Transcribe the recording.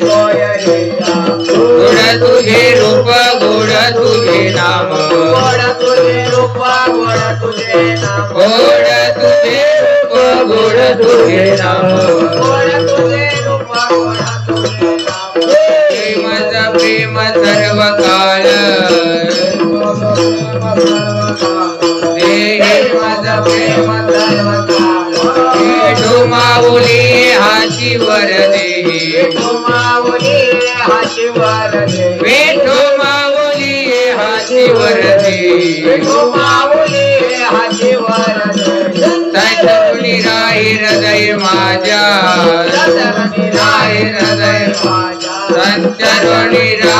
सोयरिया गोड तुझे रूप गोड तुझे नाम गोड तुझे रूप गोड तुझे नाम प्रेमच प्रेम सर्व काळ हाची वर देही वेठो माऊली हाची वर देही राही हृदय माझ्या. राही हृदय संचरवणी राही